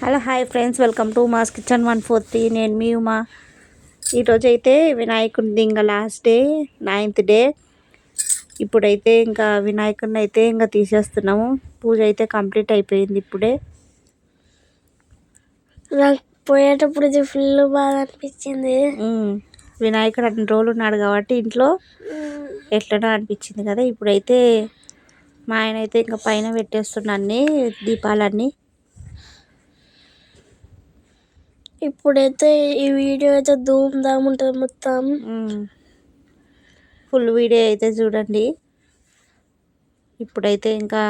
Hello hi friends welcome to Ma's kitchen one four three. నేను మీ ఉమా. ఈరోజు అయితే వినాయకుడిది ఇంకా లాస్ట్ డే నైన్త్ డే. ఇప్పుడైతే ఇంకా వినాయకుడిని అయితే ఇంకా తీసేస్తున్నాము. పూజ అయితే కంప్లీట్ అయిపోయింది ఇప్పుడే. నాకు పోయేటప్పుడు ఇది ఫుల్ బాగా అనిపించింది. వినాయకుడు అన్ని రోజులు ఉన్నాడు కాబట్టి ఇంట్లో ఎట్లనో అనిపించింది కదా. ఇప్పుడైతే మా ఆయన అయితే ఇంకా పైన పెట్టేస్తున్నా అన్ని దీపాలన్నీ. ఇప్పుడైతే ఈ వీడియో అయితే ధూమ్ ఉంటుంది మొత్తం. ఫుల్ వీడియో అయితే చూడండి. ఇప్పుడైతే ఇంకా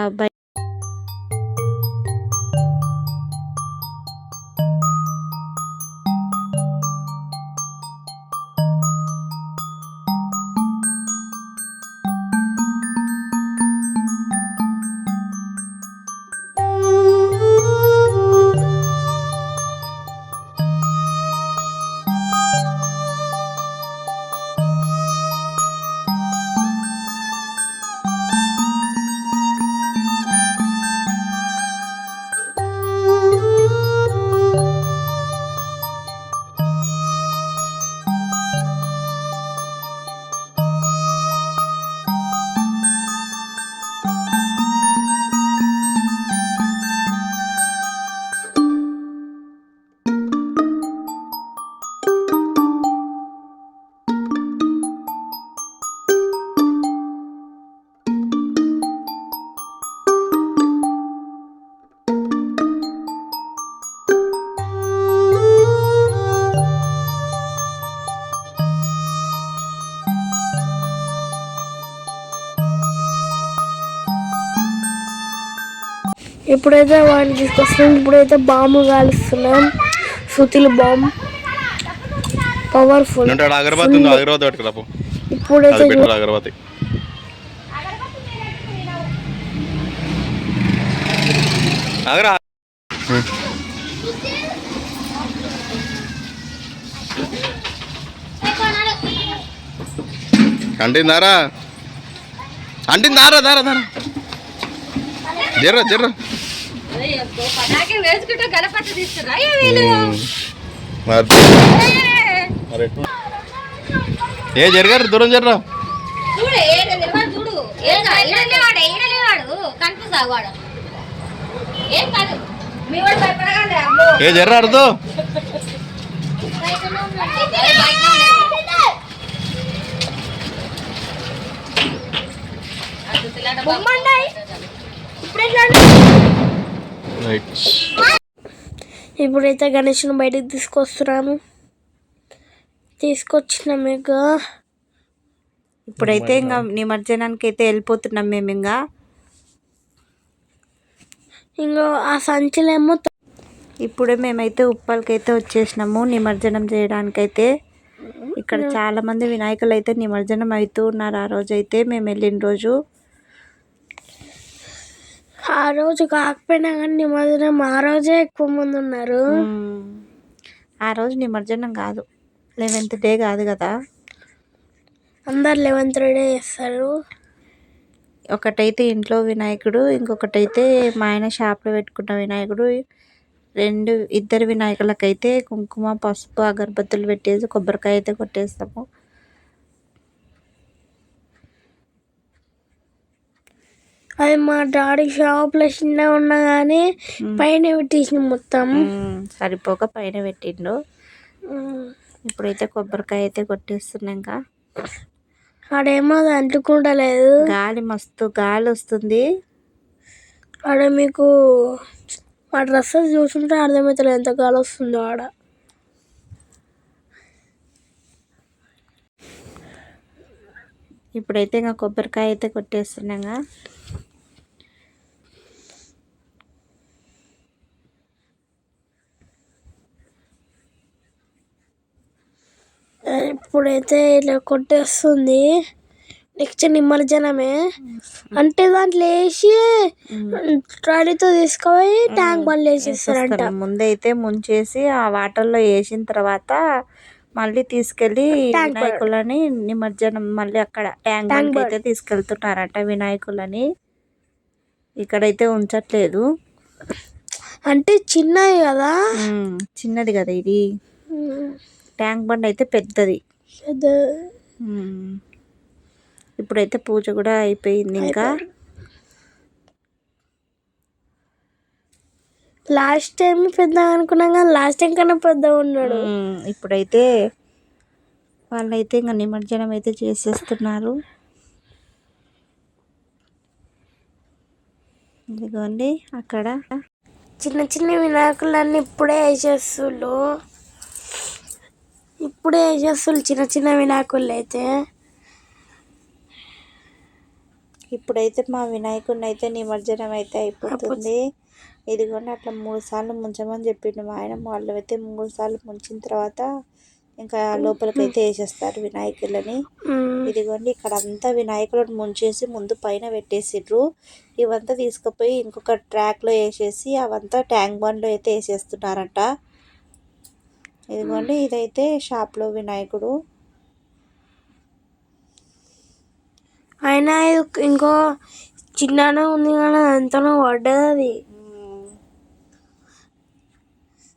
ఇప్పుడైతే వాడిని తీసుకొస్తున్నాం ఇప్పుడైతే బాంబు కాలుస్తున్నాం సుతిలు బాంబు పవర్ఫుల్ అగరబత్తి అగరబత్తి పట్టుకురా పో. ఇప్పుడైతే అగరబత్తి? అగరా అంటిందారా? అంటిందారా దారా దారా. జర్ర జర్ర ఏ జరిగారు? దూరం జర్రా ఏం జర్రా అర్థం బయటనే ఉన్నాడు. అరే, బయటనే ఉన్నాడు. అటు పిల్లాడ బాబు. రైట్ ఇప్పుడైతే గణేష్ని బయటకు తీసుకొస్తున్నాము. తీసుకొచ్చినాం ఇక ఇప్పుడైతే ఇంకా నిమజ్జనానికి అయితే వెళ్ళిపోతున్నాం మేము ఇంకా. ఇంకో ఆ సంచులేమో ఇప్పుడే మేమైతే ఉప్పల్కి అయితే వచ్చేసినాము నిమజ్జనం చేయడానికైతే. ఇక్కడ చాలా మంది వినాయకులు అయితే నిమజ్జనం అవుతూ ఉన్నారు ఆ రోజు అయితే మేము వెళ్ళిన రోజు ఆ రోజు కాకపోయినా కానీ నిమజ్జనం ఆ రోజే ఎక్కువ మంది ఉన్నారు. ఆ రోజు నిమజ్జనం కాదు. లెవెన్త్ డే కాదు కదా. అందరు లెవెన్త్ డే చేస్తారు. ఒకటైతే ఇంట్లో వినాయకుడు ఇంకొకటైతే మా ఆయన షాప్లో పెట్టుకున్న వినాయకుడు రెండు ఇద్దరు వినాయకులకైతే కుంకుమ పసుపు అగరబత్తులు పెట్టేసి కొబ్బరికాయ అయితే కొట్టేస్తాము. అది మా డాడీ షాప్లో చిన్న ఉన్నా కానీ పైన పెట్టేసిన మొత్తం. సరిపోక పైన పెట్టిండు. ఇప్పుడైతే కొబ్బరికాయ అయితే కొట్టేస్తున్నాం ఇంకా ఆడేమో అది అంటుకుంటలేదు. గాలి మస్తు గాలి వస్తుంది. ఆడ మీకు ఆ డ్రెస్సెస్ చూస్తుంటే అర్థమవుతుంది ఎంత గాలి వస్తుందో ఆడ. ఇప్పుడైతే ఇంకా కొబ్బరికాయ అయితే కొట్టేస్తున్నాగా. ఇప్పుడైతే ఇలా కొట్టేస్తుంది. నెక్స్ట్ నిమజ్జనమే. అంటే దాంట్లో వేసి ట్రాలీతో తీసుకుపోయి ట్యాంక్ బండ్లు వేసేస్తారంట. వేసేస్తారు. ముందైతే ముంచేసి ఆ వాటర్లో వేసిన తర్వాత మళ్ళీ తీసుకెళ్ళి వినాయకులని నిమజ్జనం మళ్ళీ అక్కడ ట్యాంక్ బండ్కి అయితే తీసుకెళ్తున్నారట వినాయకులని. ఇక్కడైతే ఉంచట్లేదు. అంటే చిన్నది కదా. చిన్నది కదా ఇది. ట్యాంక్ బండ్ అయితే పెద్దది. ఇప్పుడైతే పూజ కూడా అయిపోయింది ఇంకా. లాస్ట్ టైం పెద్ద అనుకున్నాం కానీ లాస్ట్ టైం కన్నా పెద్ద ఉన్నాడు. ఇప్పుడైతే వాళ్ళైతే ఇంకా నిమజ్జనం అయితే చేసేస్తున్నారు. ఇదిగోండి అక్కడ. చిన్న చిన్న వినాయకులన్నీ ఇప్పుడే వేసేస్తుళ్ళు. ఇప్పుడే వేసేస్తుళ్ళు చిన్న చిన్న వినాయకులు అయితే ఇప్పుడైతే మా వినాయకుడిని అయితే నిమజ్జనం అయితే అయిపోతుంది. ఇదిగోండి అట్లా మూడు సార్లు ముంచమని చెప్పిండు మా ఆయన. వాళ్ళు అయితే మూడు సార్లు ముంచిన తర్వాత ఇంకా లోపలికి అయితే వేసేస్తారు వినాయకులని. ఇదిగోండి ఇక్కడ అంతా వినాయకులను ముంచేసి ముందు పైన పెట్టేసిర్రు. ఇవంతా తీసుకుపోయి ఇంకొక ట్రాక్లో వేసేసి అవంతా ట్యాంక్ బండ్లో అయితే వేసేస్తున్నారట. ఇదిగోండి ఇదైతే షాప్లో వినాయకుడు. అయినా ఇది ఇంకో చిన్ననే ఉంది కానీ ఎంతనో పడ్డది అది.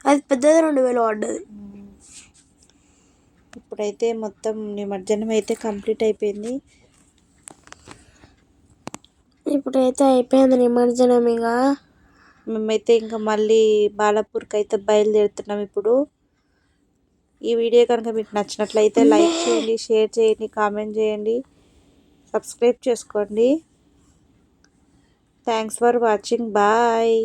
అది పెద్దది రెండు వేలు పడ్డది ఇప్పుడైతే మొత్తం నిమజ్జనం అయితే కంప్లీట్ అయిపోయింది. ఇప్పుడైతే అయిపోయింది నిమజ్జనం ఇక. మేమైతే ఇంకా మళ్ళీ బాలాపూర్కి అయితే బయలుదేరుతున్నాం ఇప్పుడు. ఈ వీడియో కనుక మీకు నచ్చినట్లయితే లైక్ చేయండి షేర్ చేయండి కామెంట్ చేయండి సబ్స్క్రైబ్ చేసుకోండి. Thanks for watching bye